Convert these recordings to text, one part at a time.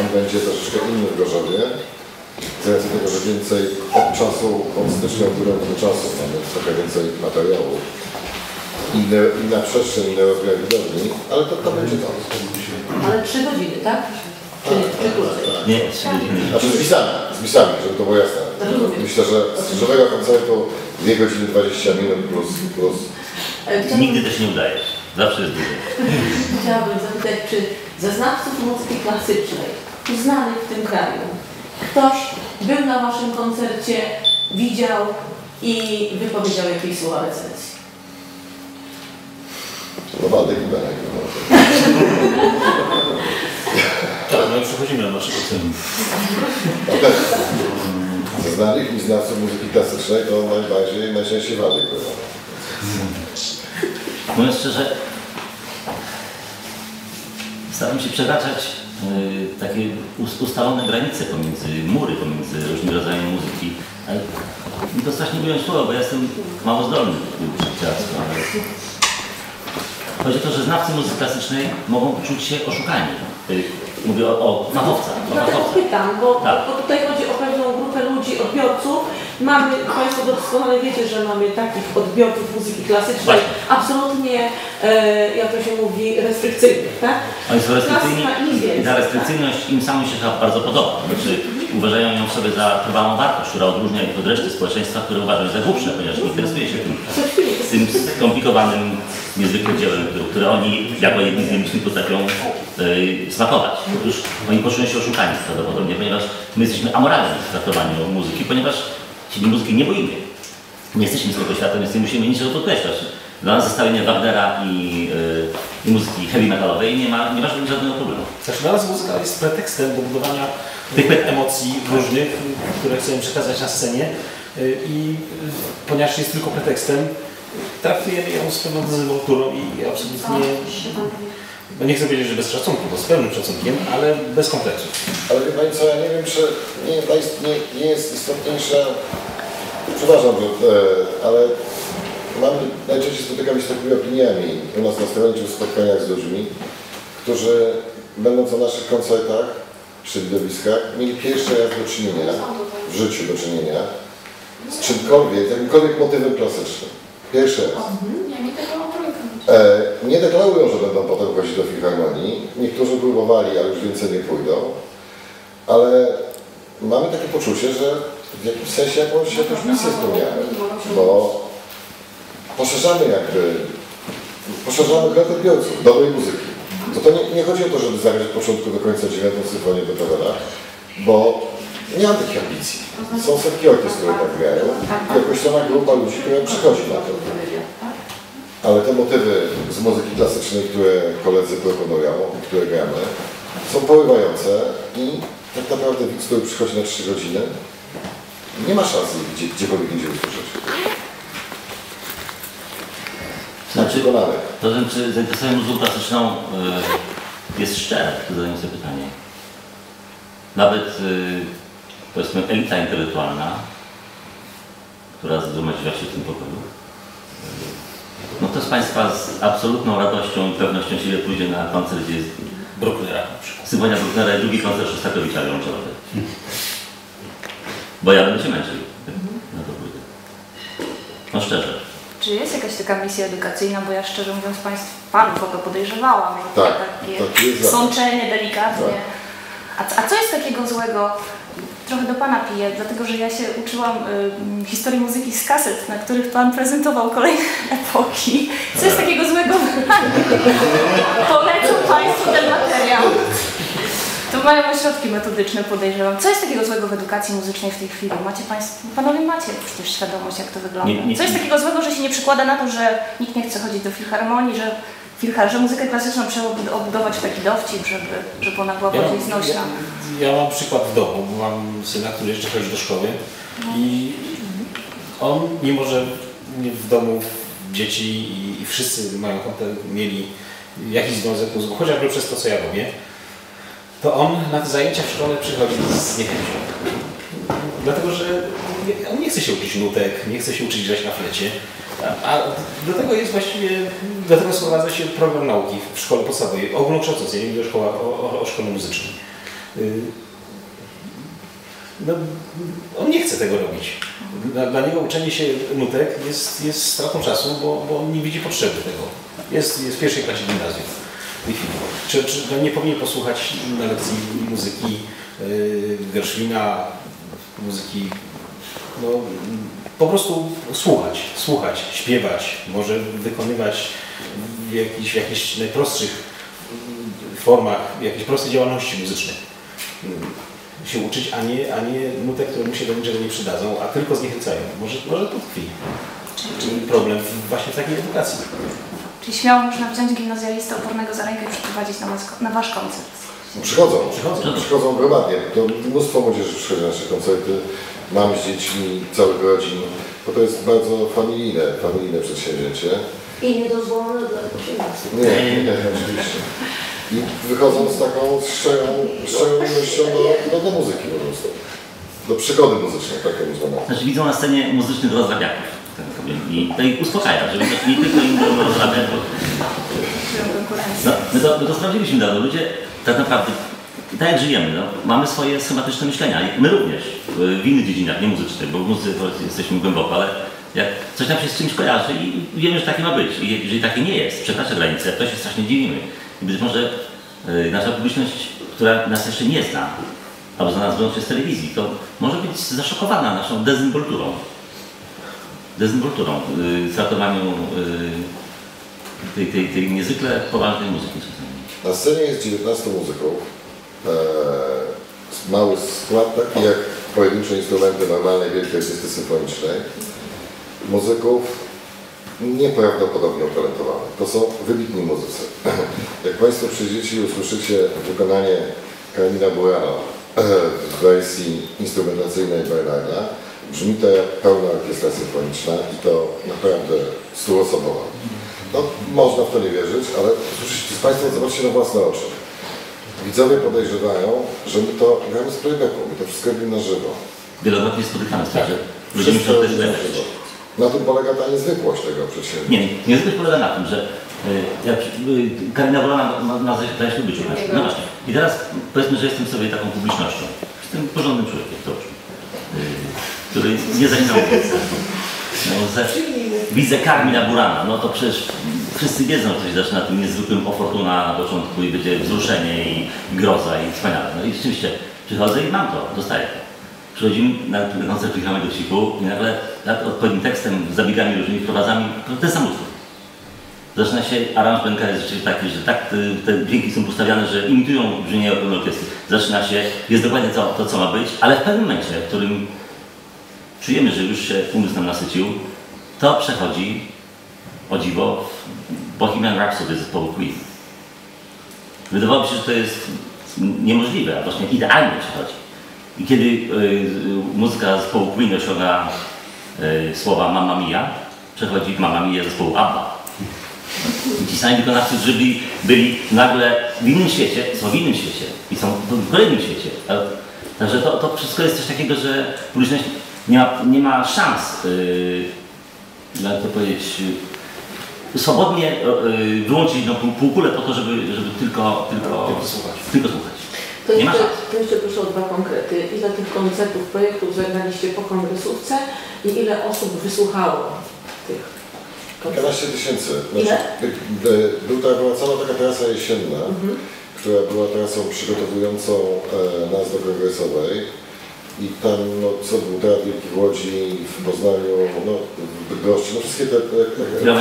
on będzie troszeczkę inny w Gorzowie, z racji tego, że więcej od czasu, od stycznia do do czasu mamy trochę więcej materiału. Inne, inna przestrzeń, inne rozmiar widowni, ale to, to będzie to. Ale trzy godziny, tak? Czy, czy krócej? Nie, trzy godziny. Znaczy z misami, żeby to było jasne. Rozumiem. Myślę, że z żywego koncertu 2 godziny 20 minut plus, plus E, chciałabym- Nigdy też nie udajesz. Zawsze jest dłużej. Chciałabym zapytać, czy ze znawców muzyki klasycznej, uznanych w tym kraju, ktoś był na Waszym koncercie, widział i wypowiedział jakieś słowa recenzji? no Waldek i Benek. Tak, no i przechodzimy do naszego celu. No też. Ze znanych i znawców muzyki klasycznej to najbardziej, najczęściej Waldek bywa. Mówiąc szczerze, staram się przekraczać y, takie us- ustalone granice pomiędzy, mury pomiędzy różnymi rodzajami muzyki. Ale mi to strasznie mówiąc słowo, bo ja jestem mało zdolny do dzieciactwa, ale chodzi o to, że znawcy muzyki klasycznej mogą czuć się oszukani. Y, Mówię o, o fachowcach. O fachowcach. pytam, bo, Tak. bo tutaj chodzi o pewną grupę ludzi, odbiorców. Mamy, Państwo doskonale wiecie, że mamy takich odbiorców muzyki klasycznej absolutnie, e, jak to się mówi, restrykcyjnych, tak? Oni są restrykcyjni i ta restrykcyjność im samym się chyba bardzo podoba. Znaczy uważają ją sobie za trwałą wartość, która odróżnia ich od reszty społeczeństwa, które uważają za głupsze, ponieważ nie interesuje się tym, tym skomplikowanym, niezwykle dziełem, które, które oni jako jedni z nielicznych potrafią yy, smakować. Otóż oni poczują się oszukani prawdopodobnie, ponieważ my jesteśmy amoralni w traktowaniu muzyki, ponieważ się muzyki nie boimy. Nie jesteśmy z tego świata, więc nie musimy niczego podkreślać. Dla nas zestawienie Wagnera i, yy, i muzyki heavy metalowej nie ma, nie ma żadnego problemu. Znaczy dla nas muzyka jest pretekstem do budowania Tych emocji różnych, które chcemy przekazać na scenie y, i ponieważ jest tylko pretekstem, traktujemy ją z pewną dezynwolturą i absolutnie, no nie chcę powiedzieć, że bez szacunku, bo z pełnym szacunkiem, ale bez kompleksów. Ale wie Pani co, ja nie wiem, czy nie, nie, nie jest istotniejsze, przepraszam, że, e, ale mamy, najczęściej spotykamy się z takimi opiniami u nas na stronie czy w spotkaniach z ludźmi, którzy będąc na naszych koncertach czy widowiskach mieli pierwszy raz do czynienia, w życiu do czynienia z czymkolwiek, jakimkolwiek motywem klasycznym. Pierwszy raz. Ja nie tego mam trójkę. E, nie deklarują, że będą potem chodzić do filharmonii. Niektórzy próbowali, ale już więcej nie pójdą. Ale mamy takie poczucie, że w jakimś sensie jakąś, jakąś misję spełniamy. Bo poszerzamy jakby, poszerzamy krąg odbiorców dobrej muzyki. To, to nie, nie chodzi o to, żeby zagrać od początku do końca dziewiątą symfonię Beethovena, bo nie mam takich ambicji. Są setki orkiestr, które tak grają i określona grupa ludzi, która przychodzi na to. Ale te motywy z muzyki klasycznej, które koledzy proponują, które gramy, są porywające i tak naprawdę widz, który przychodzi na 3 godziny, nie ma szansy gdzie, gdziekolwiek indziej usłyszeć. Znaczy, to znaczy zainteresowanie muzyką klasyczną y, jest szczere, zadanie sobie pytanie. Nawet y, powiedzmy elita intelektualna, która zgromadziła się w tym pokoju, y, no kto z Państwa z absolutną radością i pewnością siebie pójdzie na koncert, gdzie jest Brucknera na przykład. Symfonia Brucknera i drugi koncert Szostakowicza Wioloncelowy. Bo ja będę się męczył na to pójdę. No szczerze. Czy jest jakaś taka misja edukacyjna, bo ja szczerze mówiąc Państw, Panów o to podejrzewałam, że Tak, takie tak jest. sączenie delikatnie. Tak. A, a co jest takiego złego? Trochę do Pana piję, dlatego że ja się uczyłam y, historii muzyki z kaset, na których Pan prezentował kolejne epoki. Co jest takiego złego? Polecam Państwu ten materiał. To mają ośrodki metodyczne, podejrzewam. Co jest takiego złego w edukacji muzycznej w tej chwili? Macie Państwo, Panowie macie przecież świadomość, jak to wygląda. Nie- nie- Co jest takiego złego, że się nie przykłada na to, że nikt nie chce chodzić do filharmonii, że, filhar, że muzykę klasyczną trzeba obud- obudować w taki dowcip, żeby, żeby ona była bardziej znośna? ja, ja mam przykład w domu, bo mam syna, który jeszcze chodzi do szkoły i on, mimo że w domu dzieci i, i wszyscy mają kontakt, mieli jakiś związek z muzyką, chociażby przez to, co ja robię, to on na te zajęcia w szkole przychodzi z niechęcią. Dlatego, że on nie chce się uczyć nutek, nie chce się uczyć grać na flecie, a do tego jest właściwie, do tego sprowadza się program nauki w szkole podstawowej, ogólnokształcącej, nie mówię o, o, o, szkole muzycznej. y, no, on nie chce tego robić. Dla, dla niego uczenie się nutek jest, jest stratą czasu, bo, bo on nie widzi potrzeby tego. Jest, jest w pierwszej klasie gimnazjum. Czy, czy no nie powinien posłuchać na lekcji muzyki yy, Gershwina, muzyki, no, po prostu słuchać, słuchać, śpiewać, może wykonywać w jakichś, w jakichś najprostszych formach, jakiejś prostej działalności muzycznej się uczyć, a nie, a nie nutek, które mu się do niczego nie przydadzą, a tylko zniechęcają. Może, może to tkwi problem właśnie w takiej edukacji. Czyli śmiało można wziąć gimnazjalistę opornego za rękę i przyprowadzić na, na wasz koncert. Przychodzą, Przychodzą. przychodzą gromadnie. To mnóstwo młodzieży przychodzi na nasze koncerty. Mam z dziećmi, całych rodzin, bo to jest bardzo familijne, familijne przedsięwzięcie. I niedozwolone dla 18. Nie, nie, oczywiście. I wychodzą z taką szczerą, szczerą miłością do, do, do muzyki po prostu. Do przygody muzycznej, tak to nazwane. Znaczy widzą na scenie muzycznych rozrabiaków. tak. I to ich uspokaja, żeby nie tylko im rozrabiać, bo Czują konkurencję. No, my to, my to sprawdziliśmy dawno. Ludzie tak naprawdę, tak jak żyjemy, no, mamy swoje schematyczne myślenia. My również, w innych dziedzinach, nie muzycznych, bo w muzyce jesteśmy głęboko, ale jak coś nam się z czymś kojarzy i wiemy, że takie ma być. I jeżeli takie nie jest, przekracza granicę, to się strasznie dziwimy. I być może y, nasza publiczność, która nas jeszcze nie zna, albo zna nas wyłącznie z telewizji, to może być zaszokowana naszą dezynwolturą. Dezynwolturą, y, traktowaniem y, tej, tej, tej niezwykle poważnej muzyki. Na scenie jest 19 muzyków. Eee, mały skład, taki jak pojedyncze instrumenty normalnej wielkiej orkiestry symfonicznej. Muzyków nieprawdopodobnie utalentowanych. To są wybitni muzycy. Jak Państwo przyjdziecie i usłyszycie wykonanie Kamila Burana w wersji instrumentacyjnej Bernarda, brzmi to jak pełna orkiestra symfoniczna i to naprawdę stuosobowa. No, można w to nie wierzyć, ale słyszycie z Państwem zobaczcie na własne oczy. Widzowie podejrzewają, że my to gramy z playbacku, my to wszystko robimy na żywo. Wielokrotnie spotykamy się, że ludzie Wszystko muszą też robimy na. Na tym polega ta niezwykłość tego przedsięwzięcia. Nie, niezwykle polega na tym, że y, jak y, Karina Wolana ma, ma u nas. No właśnie. I teraz powiedzmy, że jestem sobie taką publicznością. Jestem porządnym człowiekiem, to y, który nie zaczynał no, Widzę Karmina Burana, no to przecież wszyscy wiedzą, że się zaczyna tym niezwykłym o fortuna na początku i będzie wzruszenie i groza i wspaniale. No i rzeczywiście przychodzę i mam to, dostaję to. Przychodzimy na na koncert Filharmonii do Siku i nagle nad odpowiednim tekstem, zabiegami różnymi wprowadzami, to ten sam utwór. Zaczyna się, aranż jest rzeczywiście taki, że tak te dźwięki są postawiane, że imitują brzmienie pełnej orkiestry. Zaczyna się, jest dokładnie to, to, co ma być, ale w pewnym momencie, w którym czujemy, że już się umysł nam nasycił, to przechodzi, o dziwo, w Bohemian Rhapsody zespołu Queen. Wydawało mi się, że to jest niemożliwe, a właśnie idealnie przechodzi. I kiedy y, muzyka zespołu Queen osiąga y, słowa Mamma Mia, przechodzi Mamma Mia zespołu ABBA. Ci sami wykonawcy, którzy byli, nagle w innym świecie, są w innym świecie i są w kolejnym świecie. Także to, to wszystko jest coś takiego, że publiczność nie ma, nie ma szans, yy, jak to powiedzieć, yy, swobodnie yy, wyłączyć no, pół, półkulę po to, żeby, żeby tylko, tylko, Tylko słuchać. tylko słuchać. To Nie ma jeszcze, szans. to jeszcze proszę o dwa konkrety. Ile tych koncertów, projektów zagraliście po kongresówce i ile osób wysłuchało tych koncertów? 15 tysięcy. Ile? Znaczy, y, y, był ta, była cała taka trasa jesienna, Mhm. która była trasą przygotowującą e, nas do kongresowej. I tam, no, co był Teatr Wielki w Łodzi, w Poznaniu, no, w Bydgoszczy, no wszystkie te, te, Wyża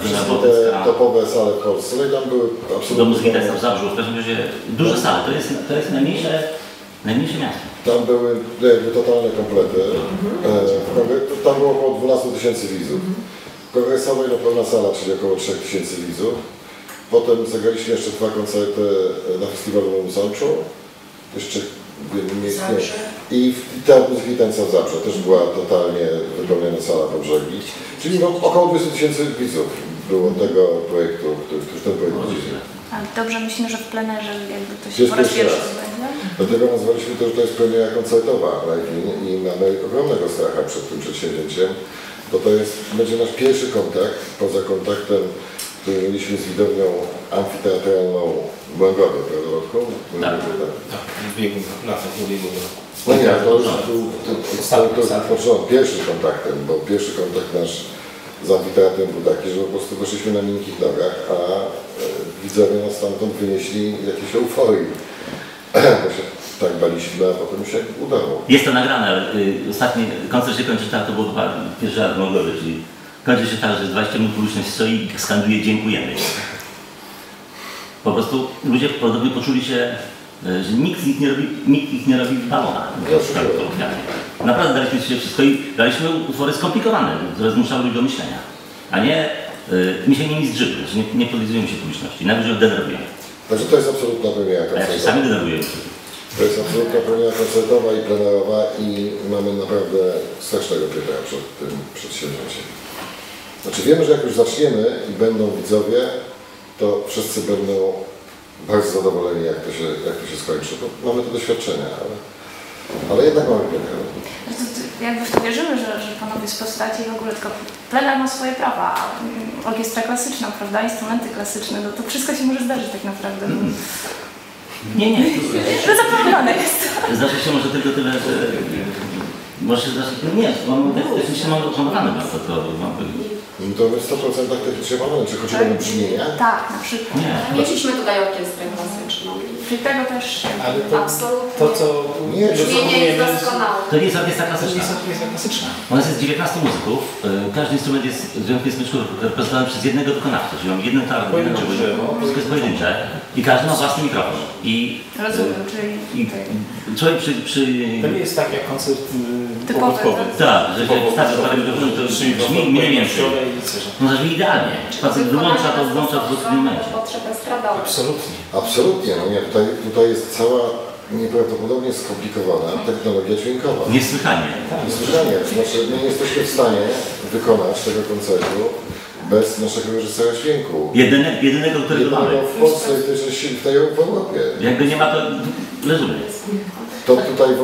wszystkie te topowe sale w Polsce. No i tam były do absolutnie... muzyki tekstów w Zabrzu, w każdym razie duże sale, to jest, to jest najmniejsze, najmniejsze miasto. Tam były jakby totalne komplety. E, w kongre- tam było około 12 tysięcy widzów. W kongresowej no pełna sala, czyli około 3 tysięcy widzów. Potem zagraliśmy jeszcze dwa koncerty e, na festiwalu w Sączu. Jeszcze miejscu. I Teatr Muzyki Tańca w Zabrze też była totalnie wypełniona sala po brzegi. Czyli no, około 20 tysięcy widzów było tego projektu, który, który ten projekt widzieli. A dobrze myślimy, że w plenerze jakby to Jest się po raz pierwszy odbędzie. Dlatego nazwaliśmy to, że to jest premiera koncertowa live i mamy ogromnego stracha przed tym przedsięwzięciem, bo to jest, będzie nasz pierwszy kontakt, poza kontaktem, który mieliśmy z widownią amfiteatralną w Młęgowie, prawda? Tak. Młęgowie, Tak. W ubiegłym, latach ubiegłego roku. No nie, to już był to, to, to, Ostatni, pierwszym kontaktem, bo pierwszy kontakt nasz z amfiteatrem był taki, że po prostu wyszliśmy na miękkich nogach, a e, widzowie nas stamtąd wynieśli jakieś euforii. Bo się tak baliśmy, a potem się udało. Jest to nagrane, ale y, ostatni koncert się kończy tak, to było chyba pierwszy raz mogłoby, czyli kończy się tak, że 20 minut publiczność stoi i skanduje dziękujemy. Po prostu ludzie podobnie poczuli się, że nikt z nich nie robi, nikt ich nie robi balona. tak. Naprawdę daliśmy się wszystko i daliśmy utwory skomplikowane, które zmuszały ludzi do myślenia. A nie, y, my się nimi zżyły, że nie, nie podlizujemy się publiczności, nawet że denerwujemy. Także to jest absolutna premiera A jak się koncertowa. sami denerwujemy. To jest absolutna premiera koncertowa i plenerowa i mamy naprawdę strasznego premiera przed tym przedsięwzięciem. Znaczy wiemy, że jak już zaczniemy i będą widzowie, to wszyscy będą bardzo zadowoleni, jak to się, jak to się skończy. Bo mamy te doświadczenia, ale, ale jednak mamy to- to Jakby w to wierzymy, że, że panowie z postaci i w ogóle tylko plener ma swoje prawa, a mm, orkiestra klasyczna, prawda, instrumenty klasyczne, no to wszystko się może zdarzyć tak naprawdę. Nie, nie. No zaplanowane jest. Zdarzy się może tylko tyle, że może się zdarzyć, no nie, mam technicznie mam opanowane bardzo to, mam. No to my w 100% technicznie mamy, czy chodzi o brzmienia? Tak, na przykład. Nie. Mieliśmy tutaj orkiestrę klasyczną. Czyli tego też... Ale to, Absolutnie. to co Nie, to Brzmienie jest doskonałe. To nie jest orkiestra To nie klasyczna. jest klasyczna. U nas jest 19 muzyków. y, Każdy instrument jest w związku smyczków reprezentowany przez jednego wykonawcę, czyli jeden Pojedyncze, drzewo, no. wszystko jest pojedyncze i każdy ma własny mikrofon. I, Rozumiem, czyli... i człowiek przy, przy To nie jest tak jak koncert y, Typowy, pobudkowy. tak, że się wstawia parę mikrofonów, to brzmi mniej więcej. No to brzmi idealnie. Facet wyłącza to, włącza w odpowiednim momencie. Absolutnie. Absolutnie, no nie, tutaj, tutaj jest cała nieprawdopodobnie skomplikowana technologia dźwiękowa. Niesłychanie. Niesłychanie, znaczy my nie jesteśmy w stanie wykonać tego koncertu bez naszego reżysera dźwięku. Jedyne, jedynego, którego mamy. Jedynego w Polsce i też w tej Europie. Jak go nie ma, to leżymy. To tutaj